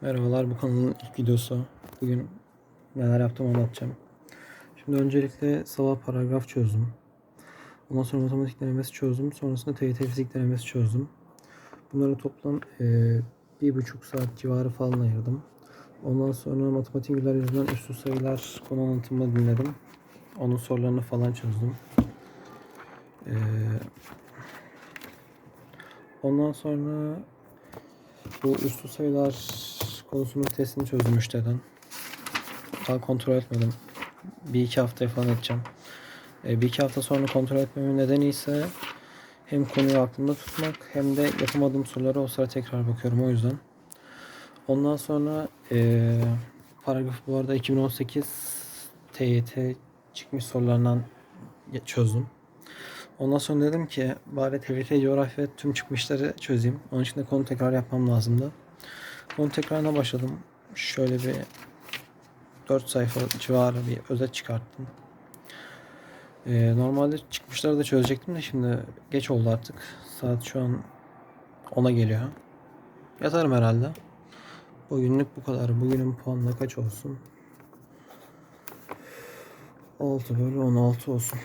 Merhabalar bu kanalın ilk videosu. Bugün neler yaptım anlatacağım. Şimdi öncelikle sabah paragraf çözdüm. Ondan sonra matematik denemesi çözdüm. Sonrasında TYT fizik denemesi çözdüm. Bunları toplam eee, bir buçuk saat civarı falan ayırdım. Ondan sonra matematik güler yüzünden üstü sayılar konu anlatımını dinledim. Onun sorularını falan çözdüm. Eee, ondan sonra bu üstü sayılar konusunun testini çözdüm müşteriden. Daha kontrol etmedim. Bir iki haftaya falan edeceğim. E, bir iki hafta sonra kontrol etmemin nedeni ise hem konuyu aklımda tutmak hem de yapamadığım sorulara o sıra tekrar bakıyorum o yüzden. Ondan sonra e, paragraf bu arada 2018 TYT çıkmış sorularından çözdüm. Ondan sonra dedim ki bari TYT coğrafya tüm çıkmışları çözeyim. Onun için de konu tekrar yapmam lazımdı. Konu tekrarına başladım. Şöyle bir 4 sayfa civarı bir özet çıkarttım. Ee, normalde çıkmışları da çözecektim de şimdi geç oldu artık. Saat şu an 10'a geliyor. Yatarım herhalde. Bugünlük bu kadar. Bugünün puanı kaç olsun? 6 bölü 16 olsun.